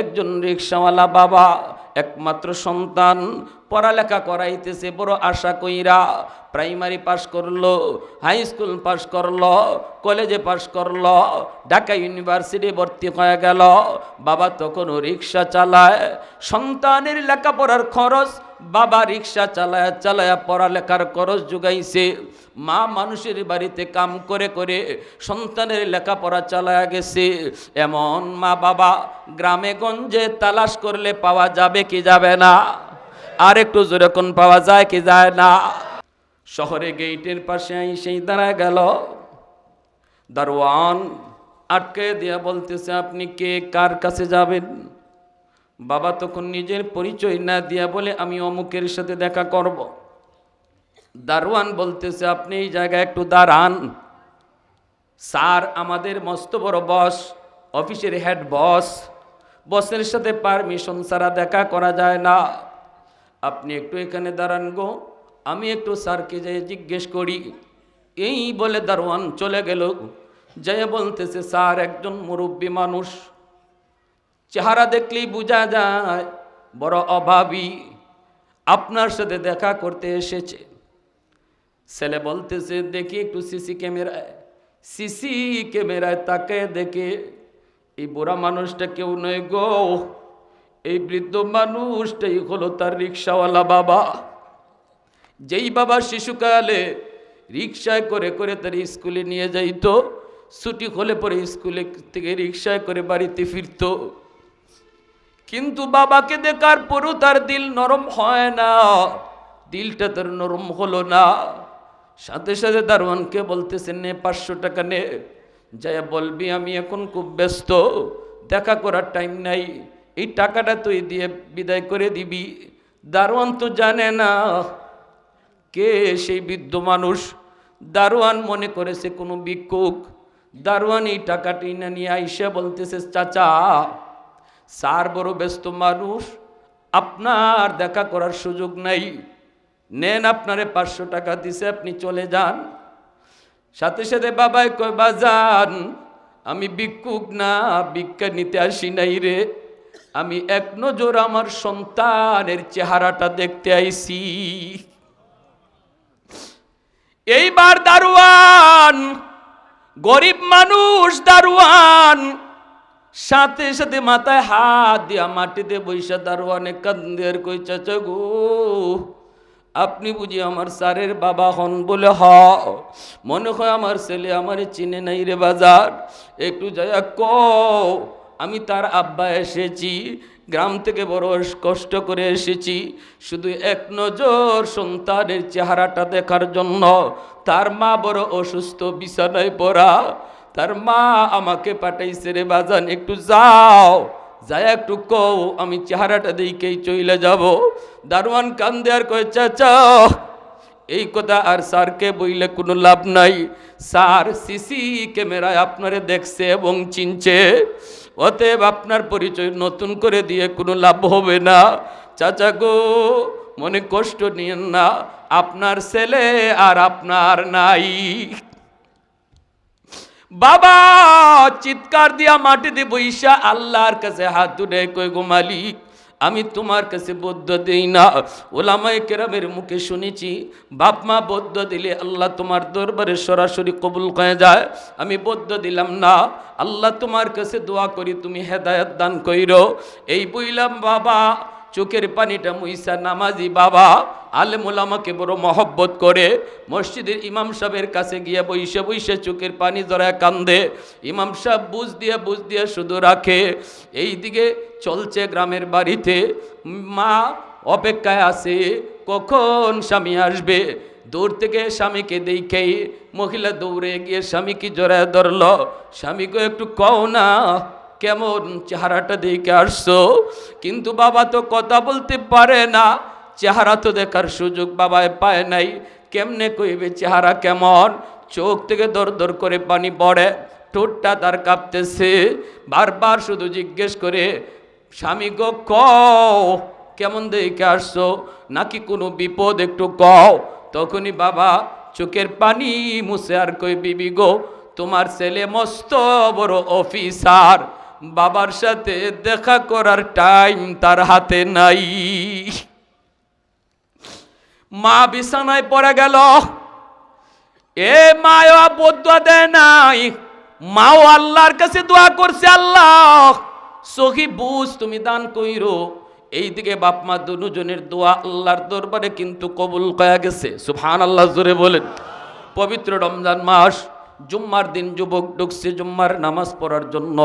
একজন রিক্সাওয়ালা বাবা, একমাত্র সন্তান, পড়ালেখা করাইতেছে, বড় আশা কইরা প্রাইমারি পাশ করল, হাই স্কুল পাশ করল, কলেজে পাশ করল, ঢাকা ইউনিভার্সিটি ভর্তি হয়ে গেল। বাবা তখনও রিক্সা চালায়। সন্তানের লেখাপড়ার খরচ বাবা রিক্সা চালায়া চালায়া পড়ালেখার খরচ যোগাইছে মা মানুষের বাড়িতে কাম করে করে সন্তানের লেখাপড়া চালায়া গেছে। এমন মা বাবা গ্রামে গঞ্জে তালাশ করলে পাওয়া যাবে কি যাবে না? আর একটু যেরকম পাওয়া যায় কি যায় না? শহরে গেইটের পাশে সেই দাঁড়ায় গেল। দারোয়ান আটকে দিয়া বলতেছে, আপনি কে? কার কাছে যাবেন? বাবা তখন নিজের পরিচয় না দিয়া বলে, আমি অমুকের সাথে দেখা করব। দারোয়ান বলতেছে, আপনি এই জায়গায় একটু দাঁড়ান। স্যার আমাদের মস্ত বড় বস, অফিসের হেড বস। বসের সাথে পারমিশন ছাড়া দেখা করা যায় না। আপনি একটু এখানে দাঁড়ান গো। আমি একটু স্যারকে যাই জিজ্ঞেস করি। এই বলে দারোয়ান চলে গেল। যাই বলতেছে, স্যার একজন মুরব্বী মানুষ। চেহারা দেখলেই বোঝা যায়, বড় অভাবী আপনার সাথে দেখা করতে এসেছে। ছেলে বলতেছে, দেখি একটু সিসি ক্যামেরায় সিসি ক্যামেরায় তাকে দেখে। এই বুড়া মানুষটা কেউ নয় গো। এই বৃদ্ধ মানুষটাই হলো তার রিক্সাওয়ালা বাবা। যেই বাবা শিশুকালে রিক্সায় করে করে তার স্কুলে নিয়ে যাইতো, ছুটি হলে পরে স্কুলে থেকে রিক্সায় করে বাড়িতে ফিরতো। কিন্তু বাবাকে দেখার পরও তার দিল নরম হয় না। দিলটা তার নরম হলো না। সাথে সাথে দারোয়ানকে বলতেছেন নে, পাঁচশো টাকা নে। যাই বলবি, আমি এখন খুব ব্যস্ত। দেখা করার টাইম নাই। এই টাকাটা তুই দিয়ে বিদায় করে দিবি। দারোয়ান তো জানে না কে সেই বৃদ্ধ মানুষ। দারোয়ান মনে করেছে কোনো ভিক্ষুক। দারোয়ান এই টাকাটি না নিয়ে আইসা বলতেছে, চাচা স্যার বড় ব্যস্ত মানুষ, আপনার দেখা করার সুযোগ নাই। নেন আপনারে পাঁচশো টাকা দিছে, আপনি চলে যান। সাথে সাথে বাবাই কয়, বাজান, আমি ভিক্ষুক না, ভিক্ষা নিতে আসি নাই রে। আমি এক নজর আমার সন্তানের চেহারাটা দেখতে আইছি। এইবার দারোয়ান, গরিব মানুষ দারোয়ান সাথে সাথে মাথায় হাত দিয়া মাটিতে বৈশা দারোয়ানে কান্দের কই চাচা গো, আপনি বুঝি আমার স্যারের বাবা হন বলে হ। মনে হয় আমার ছেলে আমার চিনে নাই রে বাজার। একটু যায়া ক আমি তার আব্বা এসেছি, গ্রাম থেকে বড় কষ্ট করে এসেছি। শুধু এক নজর সন্তানের চেহারাটা দেখার জন্য। তার মা বড় অসুস্থ, বিছানায় পড়া। তার মা আমাকে পাঠাইছে রে বাজান, একটু যাও। যাই একটু কও, আমি চেহারাটা দিকেই চইলে যাব। দারোয়ান কান্দে দেয়ার কয়ে, চাচা, এই কথা আর স্যারকে বইলে কোনো লাভ নাই। স্যার সিসি ক্যামেরায় আপনারে দেখছে এবং চিনছে। অতএব আপনার পরিচয় নতুন করে দিয়ে কোনো লাভ হবে না। চাচা গো, মনে কষ্ট নিয়েন না, আপনার ছেলে আর আপনার নাই। বাবা, চিৎকার দিয়া মাটিতে বইসা আল্লাহর কাছে হাত তুলে কই গো মালিক, আমি তোমার কাছে বদ্ধ দেই না। ওলামাই কেরামের মুখে শুনেছি, বাপ মা বদ্ধ দিলে আল্লাহ তোমার দরবারে সরাসরি কবুল হয়ে যায়। আমি বদ্ধ দিলাম, না, আল্লাহ তোমার কাছে দোয়া করি, তুমি হেদায়ত দান কইরো। এই বইলাম, বাবা চোখের পানিটা মুইসা নামাজি বাবা। আলেমুল আমাকে বড় মহব্বত করে। মসজিদের ইমাম সাহেবের কাছে গিয়ে বইসে বইসে চোখের পানি জড়ায় কান্দে। ইমাম সাহেব বুঝ দিয়ে বুঝ দিয়ে শুধু রাখে এই দিকে চলছে গ্রামের বাড়িতে। মা অপেক্ষায় আছে, কখন স্বামী আসবে? দূর থেকে স্বামীকে দেখেই মহিলা দৌড়ে গিয়ে স্বামীকে জড়ায় ধরল। স্বামীকে একটু কও না। কেমন চেহারাটা দেখে আসছো? কিন্তু বাবা তো কথা বলতে পারে না। চেহারা তো দেখার সুযোগ বাবায় পায় নাই। কেমনে কইবে চেহারা কেমন? চোখ থেকে দর দর করে পানি পড়ে, ঠোঁটটা তার কাঁপতেছে। বারবার শুধু জিজ্ঞেস করে, স্বামী গো ক কেমন দেখে আসছো? নাকি কোনো বিপদ একটু কও? তখনই বাবা চোখের পানি মুছে আর কই বিবি গো, তোমার ছেলে মস্ত বড় অফিসার। বাবার সাথে দেখা করার টাইম তার হাতে নাই। মা বিছানায় পড়ে গেল। এ মায়া বদুয়া দেয় নাই। মাও আল্লাহর কাছে দোয়া করছে, আল্লাহ, সহি বুঝ তুমি দান কইরো। এইদিকে বাপ মা দুজনের দোয়া আল্লাহর দরবারে কিন্তু কবুল কয়া গেছে। সুবহান আল্লাহ জোরে বলেন। পবিত্র রমজান মাস জুম্মার দিন যুবক ঢুকছে জুম্মার নামাজ পড়ার জন্য।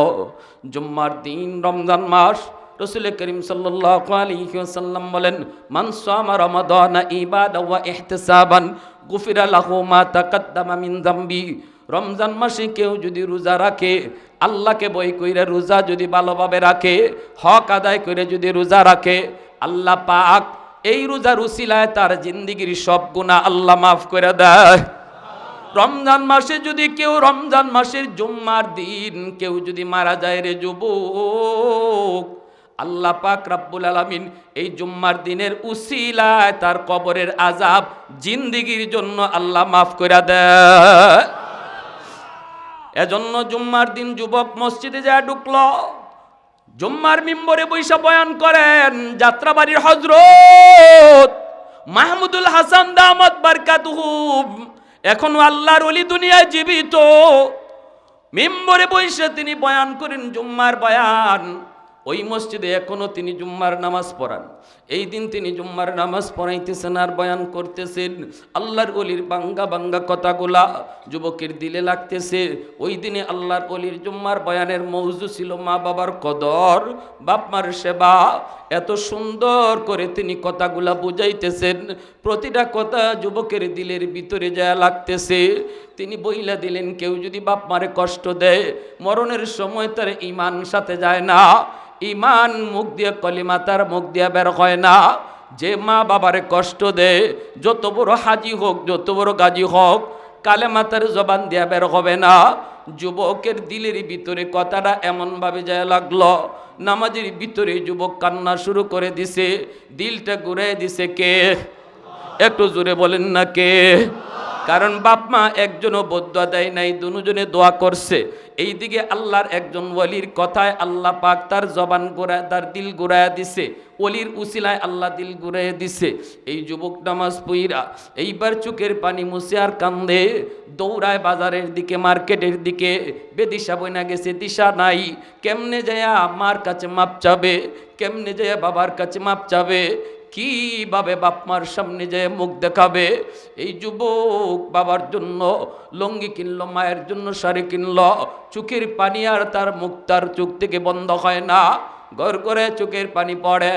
জুম্মার দিন রমজান মাস রসুল করিম আলাইহি বলেন, মান সামা রমাদানা ইবাদা ওয়া ইহতিসাবান, গুফিরা মা তাকাদ্দামা মিন যামবি। রমজান মাসে কেউ যদি রোজা রাখে, আল্লাহকে বই কইরা রোজা যদি ভালোভাবে রাখে, হক আদায় করে যদি রোজা রাখে, আল্লাহ পাক এই রোজার উসিলায় তার জিন্দিগির সব গুণা আল্লাহ মাফ করে দেয়। রমজান মাসে যদি কেউ রমজান মাসের জুম্মার দিন কেউ যদি মারা যায় রে যুবক, আল্লাহ পাক রাব্বুল আলামিন এই জুম্মার দিনের উসিলায় তার কবরের আজাব জিন্দিগির জন্য আল্লাহ মাফ করে দেয় এজন্য জুম্মার দিন যুবক মসজিদে যায় ঢুকলো। জুম্মার মিম্বরে বৈশা বয়ান করেন, যাত্রাবাড়ির হজরত মাহমুদুল হাসান দামত বারকাতুহু এখনও আল্লাহর অলি দুনিয়ায় জীবিত। মেম্বরে বৈশে তিনি বয়ান করেন জুম্মার বয়ান। ওই মসজিদে এখনও তিনি জুম্মার নামাজ পড়ান। এই দিন তিনি জুম্মার নামাজ পড়াইতেছেন আর বয়ান করতেছেন। আল্লাহর অলির বাঙ্গা বাঙ্গা কথাগুলা যুবকের দিলে লাগতেছে। ওই দিনে আল্লাহর অলির জুম্মার বয়ানের মৌজু ছিল মা বাবার কদর, বাপ মার সেবা। এত সুন্দর করে তিনি কথাগুলা বুঝাইতেছেন। প্রতিটা কথা যুবকের দিলের ভিতরে যা লাগতেছে। তিনি বইলা দিলেন, কেউ যদি বাপ মারে কষ্ট দেয়, মরণের সময় তার ইমান সাথে যায় না। ইমান মুখ দিয়ে কলিমা তার মুখ দিয়ে বের হয় না। যে মা বাবারে কষ্ট দেয় যত বড় হাজি হোক, যত বড় গাজী হোক কালে মাতার জবান দিয়া বের হবে না। যুবকের দিলের ভিতরে কথাটা এমনভাবে যায় লাগল, নামাজের ভিতরে যুবক কান্না শুরু করে দিছে, দিলটা ঘুরে দিছে কে? একটু জোরে বলেন না কে? কারণ বাপ মা একজনও বদ্ধ দেয় নাই, দুজনে দোয়া করছে। এইদিকে আল্লাহর একজন ওলির কথায় আল্লাহ পাক তার জবান গোড়ায় তার দিল গোড়ায় দিছে। অলির উসিলায় আল্লাহ দিল ঘুরাইয়া দিছে। এই যুবক নামাজ পুইরা এইবার চোখের পানি মুছে আর কান্দে। দৌড়ায় বাজারের দিকে, মার্কেটের দিকে। বেদিশা বইনা গেছে, দিশা নাই। কেমনে যায় আমার কাছে মাপ চাবে? কেমনে যায় বাবার কাছে মাপ চাবে? কীভাবে বাপমার সামনে যেয়ে মুখ দেখাবে? এই যুবক বাবার জন্য লঙ্গি কিনলো, মায়ের জন্য শাড়ি কিনলো। চোখের পানি আর তার মুখ তার চোখ থেকে বন্ধ হয় না। ঘর করে চোখের পানি পড়ে।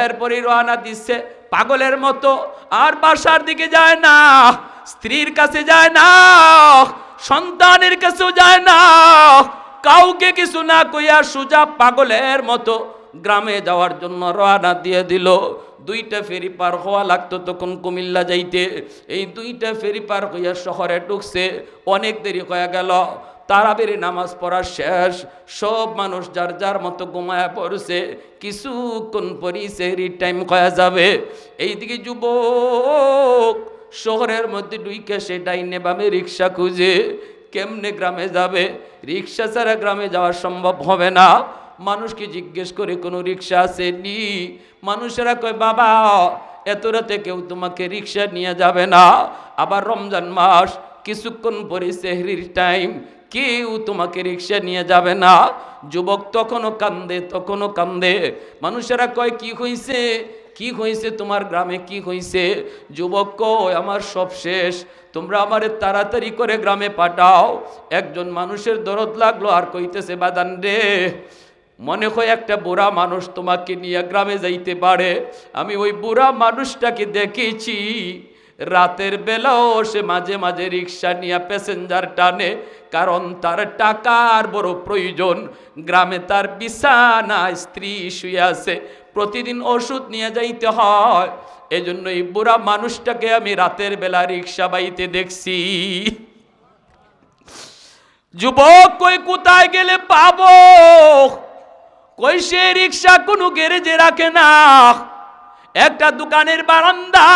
এরপরই রওনা দিচ্ছে পাগলের মতো। আর বাসার দিকে যায় না, স্ত্রীর কাছে যায় না, সন্তানের কাছেও যায় না। কাউকে কিছু না কইয়া সুজা পাগলের মতো গ্রামে যাওয়ার জন্য রওনা দিয়ে দিল। দুইটা ফেরি পার হওয়া লাগতো তখন কুমিল্লা যাইতে। এই দুইটা ফেরি পার হইয়া শহরে ঢুকছে। অনেক দেরি হয়ে গেল। তারাবেরি নামাজ পড়া শেষ। সব মানুষ যার যার মতো ঘুমায়া পড়ছে। কিছুক্ষণ পরই সেহরি টাইম হয়ে যাবে। এইদিকে যুবক শহরের মধ্যে ডুইকে সে ডাইনে বামে রিক্সা খুঁজে। কেমনে গ্রামে যাবে? রিক্সা ছাড়া গ্রামে যাওয়া সম্ভব হবে না। মানুষকে জিজ্ঞেস করে, কোনো রিক্সা আসেনি? মানুষেরা কয়, বাবা, এত রাতে কেউ তোমাকে রিক্সা নিয়ে যাবে না। আবার রমজান মাস, কিছুক্ষণ পরে সেহরির টাইম কেউ তোমাকে রিক্সা নিয়ে যাবে না। যুবক তখনও কান্দে তখনও কান্দে। মানুষেরা কয়, কি হইছে? কি হয়েছে তোমার গ্রামে? কি হয়েছে যুবক কয়, আমার সব শেষ। তোমরা আমারে তাড়াতাড়ি করে গ্রামে পাঠাও। একজন মানুষের দরদ লাগল আর কইতেছে, বাদান রে মনে হয় একটা বুড়া মানুষ তোমাকে নিয়ে গ্রামে যাইতে পারে। আমি ওই বুড়া মানুষটাকে দেখেছি। রাতের বেলাও সে মাঝে মাঝে রিক্সা নিয়ে প্যাসেঞ্জার টানে, কারণ তার টাকার বড় প্রয়োজন। গ্রামে তার বিছানা, স্ত্রী শুয়ে আছে, প্রতিদিন ওষুধ নিয়ে যাইতে হয়। এজন্য এই বুড়া মানুষটাকে আমি রাতের বেলা রিক্সা বাইতে দেখছি। যুবক কই কোথায় গেলে পাবো? কই সে রিক্সা কোনো গ্যারেজে রাখে না? একটা দোকানের বারান্দা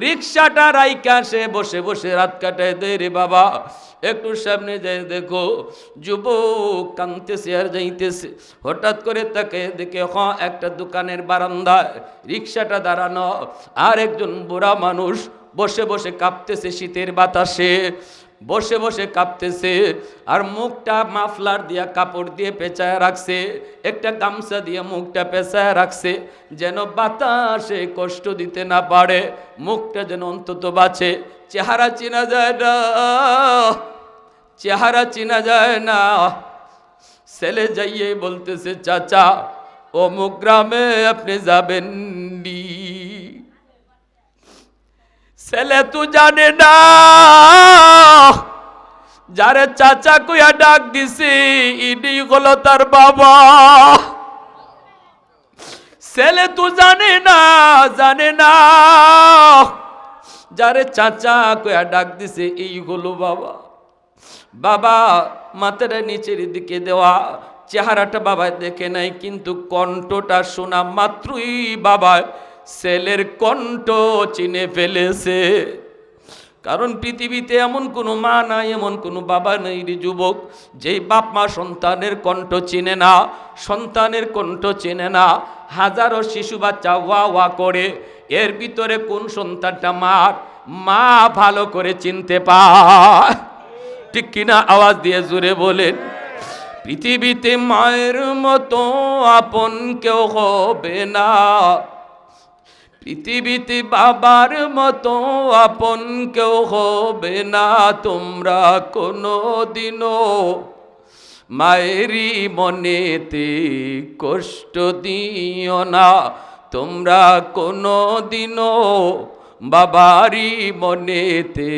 রিক্সাটা রাইকা সে বসে বসে রাত কাটায় দে রে বাবা। একটু সামনে যাই দেখো, যুবক কানতেছে আর যাইতেছে। হঠাৎ করে তাকে দেখে, হ, একটা দোকানের বারান্দায় রিক্সাটা দাঁড়ানো। আর একজন বুড়া মানুষ বসে বসে কাঁপতেছে শীতের বাতাসে। বসে বসে কাঁপতেছে আর মুখটা মাফলার দিয়া কাপড় দিয়ে পেঁচায় রাখছে, একটা গামছা দিয়ে মুখটা পেঁচায় রাখছে, যেন বাতাসে কষ্ট দিতে না পারে, মুখটা যেন অন্তত বাঁচে। চেহারা চেনা যায় না, চেহারা চেনা যায় না। ছেলে যাইয়ে বলতেছে, চাচা, অমুক গ্রামে আপনি যাবেন নি ছেলে তু জানে না। যারে চাচা কুয়া ডাক দিছি, ইনি হলো তার বাবা। ছেলে তু জানে না জানে না। যারে চাচা কুয়া ডাক দিছে, এই হলো বাবা। বাবা মাথাটা নিচের দিকে দেওয়া চেহারাটা বাবা দেখে নাই, কিন্তু কণ্ঠটা শোনা মাত্রই বাবা ছেলের কণ্ঠ চিনে ফেলেছে। কারণ পৃথিবীতে এমন কোনো মা নাই, এমন কোনো বাবা নেই যুবক, যেই বাপ মা সন্তানের কণ্ঠ চিনে না, সন্তানের কণ্ঠ চেনে না। হাজারো শিশু বাচ্চা ওয়া ওয়া করে, এর ভিতরে কোন সন্তানটা মার? মা ভালো করে চিনতে পায়। ঠিক কিনা আওয়াজ দিয়ে জুড়ে বলেন, পৃথিবীতে মায়ের মতো আপন কেউ হবে না। পৃথিবীতে বাবার মতো আপন কেউ হবে না, তোমরা কোনো দিনও মায়েরই মনেতে কষ্ট দিও না, তোমরা কোনো দিনও বাবারই মনেতে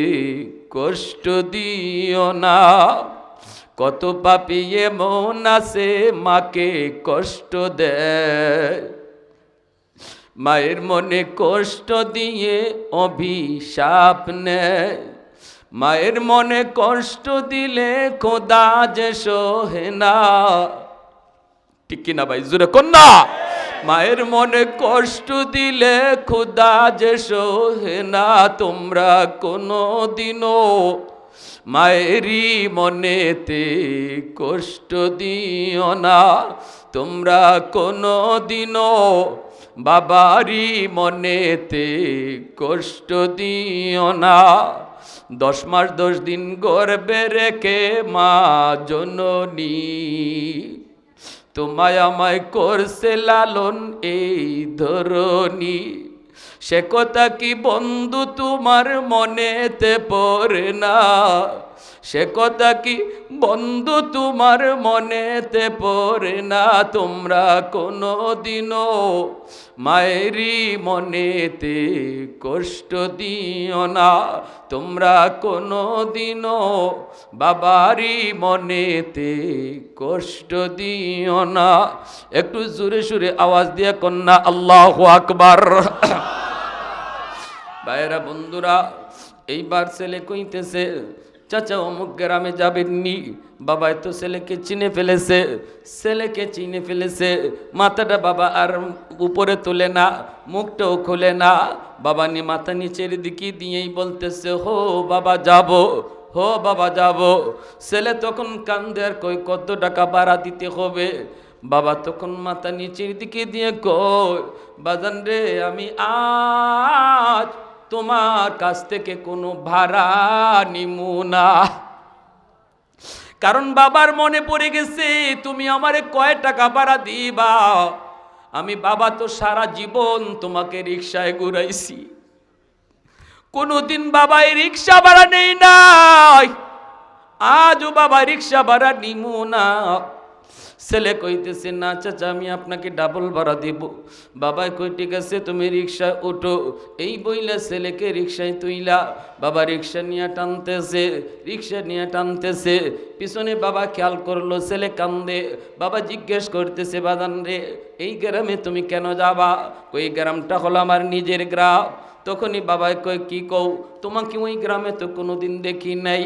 কষ্ট দিও না। কত পাপিয়ে মন আছে, মাকে কষ্ট দেয়। মায়ের মনে কষ্ট দিয়ে অভিশাপ নেয়। মায়ের মনে কষ্ট দিলে খোদা যে সোহে না। ঠিক কিনা ভাই? জুড়ে কন্যা। মায়ের মনে কষ্ট দিলে খোদা যে সোহে না। তোমরা কোনো দিনও মায়েরই মনেতে কষ্ট দিও না। তোমরা কোনো দিনও বাবারই মনেতে কষ্ট দিও না। দশ মাস দশ দিন গর্বে রেখে মা জননী, তোমায় আমায় করছে লালন এই ধরনী সে কথা কি বন্ধু তোমার মনেতে পড়ে না? সে কথা কি বন্ধু তোমার মনেতে পড়ে না তোমরা কোনো দিনও মায়েরই মনেতে কষ্ট দিও না তোমরা কোনো দিনও বাবারই মনেতে কষ্ট দিও না। একটু জোরে সুরে আওয়াজ দিয়ে কন্যা, আল্লাহ আকবার। ভাইয়েরা, বন্ধুরা, এইবার ছেলে কইতেছে চাচা অমুক গ্রামে যাবেননি। বাবা তো ছেলেকে চিনে ফেলেছে, ছেলেকে চিনে ফেলেছে। মাথাটা বাবা আর উপরে তোলে না, মুখটাও খোলে না। বাবা নি মাথা নিচের দিকে দিয়েই বলতেছে, হো বাবা যাব, হো বাবা যাব। ছেলে তখন কান্দে আর কই কত টাকা ভাড়া দিতে হবে? বাবা তখন মাথা নিচের দিকে দিয়ে কই বাজান রে, আমি আজ তোমার কাছ থেকে কোনো ভাড়া নিমু না। কারণ বাবার মনে পড়ে গেছে, তুমি আমারে কয় টাকা ভাড়া দিবা? আমি বাবা তো সারা জীবন তোমাকে রিক্সায় ঘুরাইছি। কোনোদিন বাবা এই রিক্সা ভাড়া নেই নাই। আজও বাবা রিক্সা ভাড়া নিমু না। ছেলে কইতেছে, না চাচা, আমি আপনাকে ডাবল ভাড়া দিব। বাবাই কই ঠিক আছে, তুমি রিক্সা ওঠো। এই বইলা ছেলেকে রিক্সায় তুইলা, বাবা রিক্সা নিয়ে টানতেছে রিক্সা নিয়ে টানতেছে। পিছনে বাবা খেয়াল করল, ছেলে কান্দে। বাবা জিজ্ঞেস করতেছে, বাদান রে, এই গ্রামে তুমি কেন যাবা? ওই গ্রামটা হলো আমার নিজের গ্রাম। তখনই বাবাই কয়, কি কও? তোমাকে ওই গ্রামে তো কোনোদিন দেখি নাই।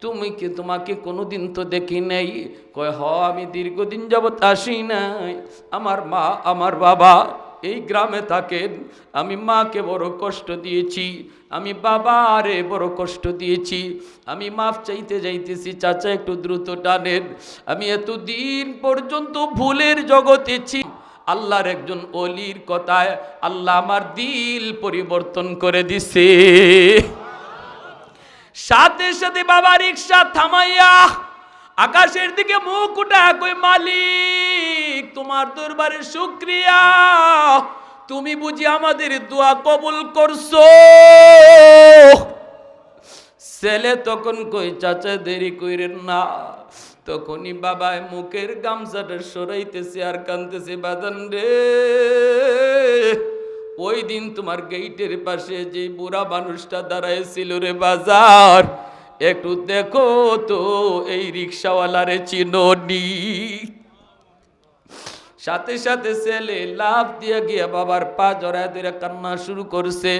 তুমি কি তোমাকে কোনোদিন তো দেখি নাই? কয়, হ, আমি দীর্ঘদিন যাবৎ আসি নাই। আমার মা, আমার বাবা এই গ্রামে থাকেন। আমি মাকে বড় কষ্ট দিয়েছি। আমি বাবা আরে বড় কষ্ট দিয়েছি। আমি মাফ চাইতে যাইতেছি, চাচা একটু দ্রুত টানেন। আমি এতদিন পর্যন্ত ভুলের জগতে ছি আল্লাহর একজন অলির কথায় আল্লাহ আমার দিল পরিবর্তন করে দিছে। সাথে সাথে বাবা রিক্সা থামাইয়া আকাশের দিকে মুখ উঠা কই মালিক, তোমার দরবারে শুক্রিয়া। তুমি বুঝি আমাদের দোয়া কবুল করছ? ছেলে তখন কই চাচা, দেরি কইরেন না। তখনই বাবায় মুখের গামছাটা সরাইতেছে আর কানতেছে, বাদান রে। ওই দিন তোমার গেইটের পাশে যে বুড়া মানুষটা দাঁড়াইছিল রে বাজার, একটু দেখো তো এই রিক্সাওয়ালারে চিনোনি সাথে সাথে ছেলে লাভ দিয়ে গিয়ে বাবার পা জড়ায় ধরে কান্না শুরু করছে।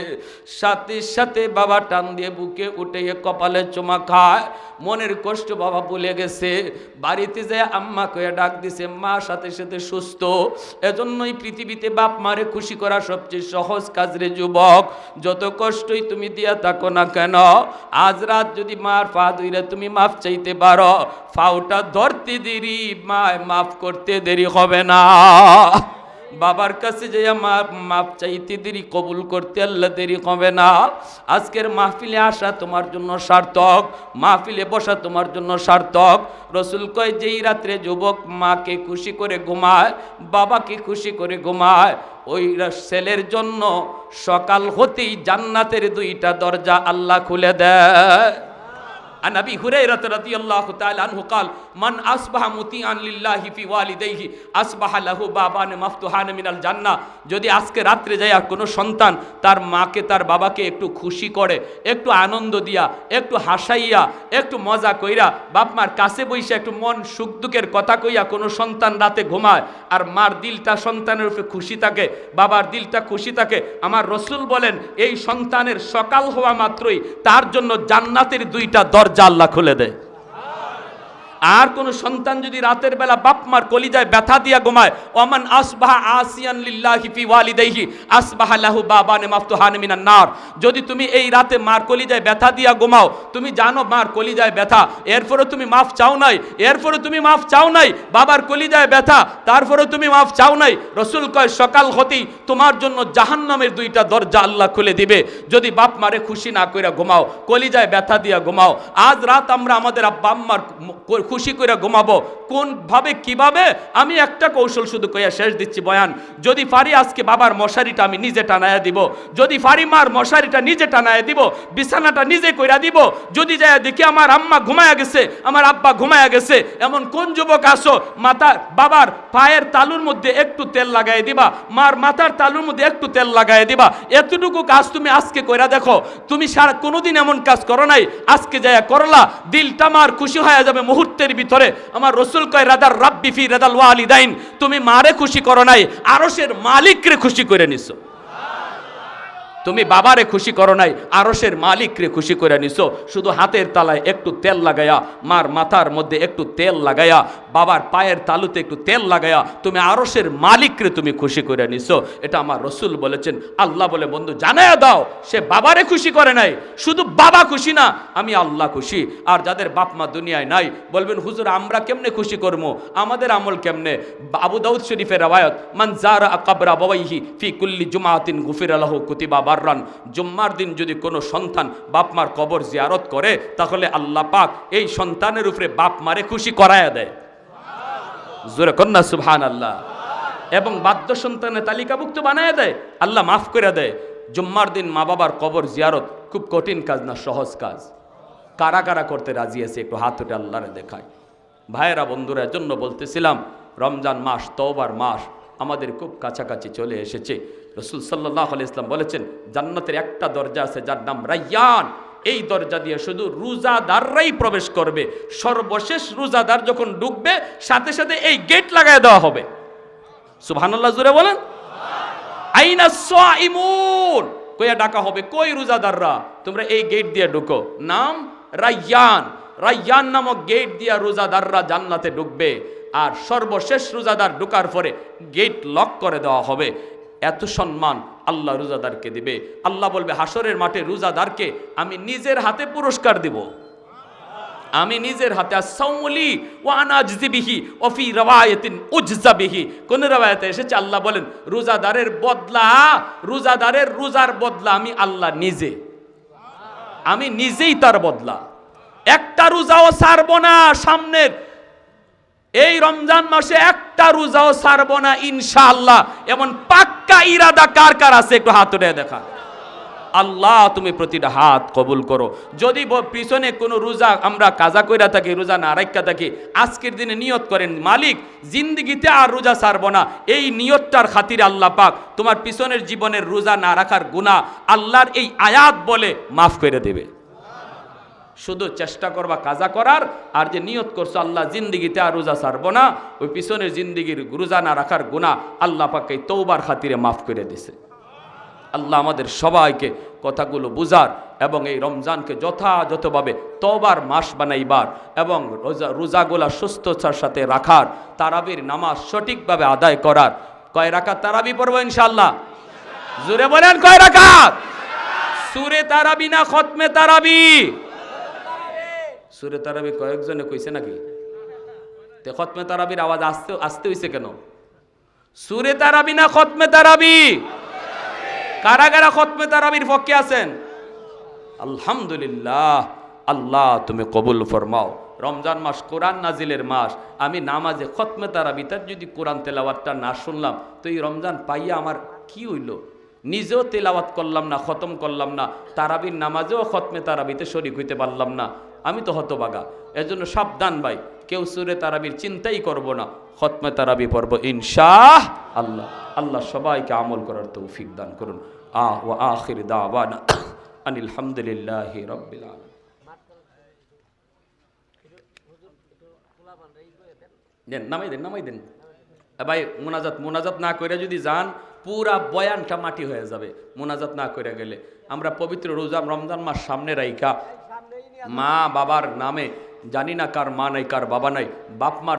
সাথে সাথে বাবা টান দিয়ে বুকে উঠে গিয়ে কপালে চুমা খায়। মনের কষ্ট বাবা ভুলে গেছে। বাড়িতে যায় আম্মা কয়ে ডাক দিছে, মা সাথে সাথে সুস্থ। এজন্যই পৃথিবীতে বাপ মারে খুশি করা সবচেয়ে সহজ কাজ রে যুবক। যত কষ্টই তুমি দিয়া থাকো না কেন, আজ রাত যদি মার পা ধুইলে তুমি মাফ চাইতে পারো। ফাউটা ধরতে দেরি, মায় মাফ করতে দেরি হবে না। বাবার কাছে যে মাপ চাইতে দেরি, কবুল করতে আল্লাহ দেরি হবে না। আজকের মাহফিলে আসা তোমার জন্য সার্থক, মাহফিলে বসা তোমার জন্য সার্থক। রসুল কয়, যেই রাত্রে যুবক মাকে খুশি করে ঘুমায়, বাবাকে খুশি করে ঘুমায়, ওই ছেলের জন্য সকাল হতেই জান্নাতের দুইটা দরজা আল্লাহ খুলে দেয়। عن ابي هريره رضي الله تعالى عنه قال من اصبح مطيعا لله في والديه اصبح له بابان مفتوحان من الجنه যদি আজকে রাত্রে যায় কোনো সন্তান তার মাকে তার বাবাকে একটু খুশি করে একটু আনন্দ দিয়া একটু হাসাইয়া একটু মজা কইরা বাপ মার কাছে বইসা একটু মন সুখ দুঃখের কথা কইয়া কোনো সন্তান রাতে ঘুমায় আর মার দিলটা সন্তানের উপরে খুশি থাকে বাবার দিলটা খুশি থাকে আমার রসুল বলেন এই সন্তানের সকাল হওয়া মাত্রই তার জন্য জান্নাতের দুইটা দরজা আল্লাহ খুলে দেয়। আর কোন সন্তান যদি রাতের বেলা বাপ মার কলিজায় ব্যথা দিয়া ঘুমায়, ওমান আসবাহা আসিয়ান লিল্লাহি ফি ওয়ালিদাইহি, আসবাহা লাহু বাবানে মাফতুহান মিনান নার। যদি তুমি এই রাতে মার কলিজায় ব্যথা দিয়া ঘুমাও, তুমি জানো মার কলিজায় ব্যথা এরপরে তুমি মাফ চাও নাই এরপরে তুমি মাফ চাও নাই, বাবার কলিজায় ব্যথা তারপরে তুমি মাফ চাও নাই। রসুল কয়, সকাল হতেই তোমার জন্য জাহান্নামের দুইটা দরজা আল্লাহ খুলে দিবে। যদি বাপ মারে খুশি না কইরা ঘুমাও, কলিজায় ব্যথা দিয়া ঘুমাও, আজ রাত আমরা আমাদের আব্বা আম্মার খুশি করে ঘুমাবো। কোনভাবে কীভাবে? আমি একটা কৌশল শুধু কইয়া শেষ দিচ্ছি, বয়ান। যদি পারি আজকে বাবার মশারিটা আমি নিজে টানায়া দিব, যদি পারি মার মশারিটা নিজে টানায়া দিব, বিছানাটা নিজে কইরা দিব, যদি যায় দেখি আমার আম্মা ঘুমায়া গেছে, আমার আব্বা ঘুমায়া গেছে, এমন কোন যুবক আসো মাতা, বাবার পায়ের তালুর মধ্যে একটু তেল লাগাই দিবা, মার মাথার তালুর মধ্যে একটু তেল লাগাই দিবা, এতটুকু কাজ তুমি আজকে কইরা দেখো। তুমি সারা কোনোদিন এমন কাজ করো নাই, আজকে যায় করলা, দিলটা মার খুশি হয়ে যাবে মুহূর্তের ভিতরে আমার রসুল কয় রাদার রাব্বি ফি রাদাল ওয়ালিদাইন তুমি মারে খুশি করো নাই, আরশের মালিকরে খুশি করে নিছো। তুমি বাবারে খুশি করো নাই আরসের মালিকরে খুশি করে নিছো। শুধু হাতের তালায় একটু তেল লাগায়া, মার মাথার মধ্যে একটু তেল লাগায়া, বাবার পায়ের তালুতে একটু তেল লাগায়া, তুমি আরসের মালিকরে তুমি খুশি করে নিছো। এটা আমার রসুল বলেছেন, আল্লাহ বলে, বন্ধু, জানায়া দাও, সে বাবারে খুশি করে নাই। শুধু বাবা খুশি না, আমি আল্লাহ খুশি। আর যাদের বাপ মা দুনিয়ায় নাই, বলবেন, হুজুর, আমরা কেমনে খুশি করব আমাদের আমল কেমনে? আবু দাউদ শরীফের রাবায়ত মান জারা কাবরা বাবাইহি ফি কুল্লি জুমাতিন গুফির আলাহ কুতিবা বাররান জুম্মার দিন যদি কোনো সন্তান বাপ মার কবর জিয়ারত করে, তাহলে আল্লাহ পাক এই সন্তানের উপরে বাপ মারে খুশি করায়া দেয়। জোরে কন্যা সুবহান আল্লাহ এবং বাদ্য সন্তানের তালিকাভুক্ত বানায় দেয়। আল্লাহ মাফ করে দেয়, জুম্মার দিন মা বাবার কবর জিয়ারত খুব কঠিন কাজ না, সহজ কাজ। কারা কারা করতে রাজি আছে, একটু হাত উঠে আল্লাহরে দেখায়। ভাইয়েরা, বন্ধুরা জন্য বলতেছিলাম, রমজান মাস, তওবার মাস আমাদের খুব কাছাকাছি চলে এসেছে। রসুল সাল্লাহ আলি ইসলাম বলেছেন, জান্নাতের একটা দরজা আছে যার নাম রাইয়ান এই দরজা দিয়ে শুধু রোজাদাররাই প্রবেশ করবে। সর্বশেষ রোজাদার যখন ঢুকবে, সাথে সাথে এই গেট লাগায় দেওয়া হবে। সুবহানাল্লাহ জুড়ে বলেন। আইনা সাইমুন কইয়া ডাকা হবে, কই রোজাদাররা, তোমরা এই গেট দিয়ে ঢুকো। নাম রাইয়ান রাইয়ান নামক গেট দিয়া রোজাদাররা জান্নাতে ঢুকবে। আর সর্বশেষ রোজাদার ঢুকার পরে গেট লক করে দেওয়া হবে। এত সম্মান আল্লাহ রোজাদারকে দিবে। আল্লাহ বলবে হাসরের মাঠে রোজাদারকে আমি নিজের হাতে পুরস্কার দিব। আমি নিজের হাতে আসাউলি ওয়ানাজদিবিহি ওফি রাওয়ায়াতিন উজজাবিহি। কোন রাওয়ায়াতে এসেছে, আল্লাহ বলেন, রোজাদারের বদলা, রোজাদারের রোজার বদলা আমি আল্লাহ নিজে। আমি নিজেই তার বদলা। একটা রোজাও ছাড়বো না সামনের এই রমজান মাসে একটা রোজাও ছাড়বো না, ইনশাআল্লাহ। এমন পাক্কা ইরাদা কার কার আছে? একটু হাত উঠে দেখা। আল্লাহ, তুমি প্রতিটা হাত কবুল করো। যদি পিছনে কোনো রোজা আমরা কাজা কইরা থাকি, রোজা না রাখা থাকি, আজকের দিনে নিয়ত করেন, মালিক, জিন্দগিতে আর রোজা ছাড়বো না। এই নিয়তটার খাতিরে আল্লাহ পাক তোমার পিছনের জীবনের রোজা না রাখার গুণা আল্লাহর এই আয়াত বলে মাফ করে দেবে। শুধু চেষ্টা করবা কাজা করার, আর যে নিয়ত করছ, আল্লাহ জিন্দিগিতে আর রোজা ছাড়বো না। ওই পিছনের জিন্দিগির রোজা না রাখার গুণা আল্লাহ পাকে তৌবার খাতিরে মাফ করে দিছে। আল্লাহ আমাদের সবাইকে কথাগুলো বুঝার এবং এই রমজানকে যথাযথভাবে তবার মাস বানাইবার এবং রোজা, রোজাগুলা সুস্থতার সাথে রাখার, তারাবির নামাজ সঠিকভাবে আদায় করার। কয় রাখাত তারাবি পড়ব ইনশাল্লাহ জুড়ে বলেন কয় রাখাত সুরে তারাবি না খতমে তারাবি? সুরে তারাবি কয়েকজনে কইছে নাকি? তে খতমে তারাবির আওয়াজ আসতে আসতে হইছে কেন? সুরে তারাবি না খতমে তারাবি? কারা কারা খতমে তারাবির পক্ষে আছেন? আলহামদুলিল্লাহ, আল্লাহ তুমি কবুল ফরমাও। রমজান মাস কোরআন নাজিলের মাস, আমি নামাজে খতমে তারাবিতার যদি কোরআন তেলাওয়াতটা না শুনলাম, তো এই রমজান পাইয়া আমার কি হইল? নিজেও তেলাওয়াত করলাম না, খতম করলাম না, তারাবির নামাজেও খতমে তারাবিতে শরিক হইতে পারলাম না। আমি তো হতবাগা। এজন্য সাবধান ভাই, কেউ সুরে তারাবির চিন্তাই করব না। খতমে তারাবি পর্ব ইনশাহ আল্লাহ আল্লাহ সবাইকে আমল করার তৌফিক দান করুন। আখির দাওয়ানা দেন, নামাই দেন নামাই দেন। ভাই, মোনাজাত মোনাজাত না করে যদি যান, পুরা বয়ানটা মাটি হয়ে যাবে। মোনাজাত না করে গেলে। আমরা পবিত্র রোজা, রমজান মাস সামনে রাইখা মা বাবার নামে জানি না কার মা নাই কার বাবা নাই বাপ মা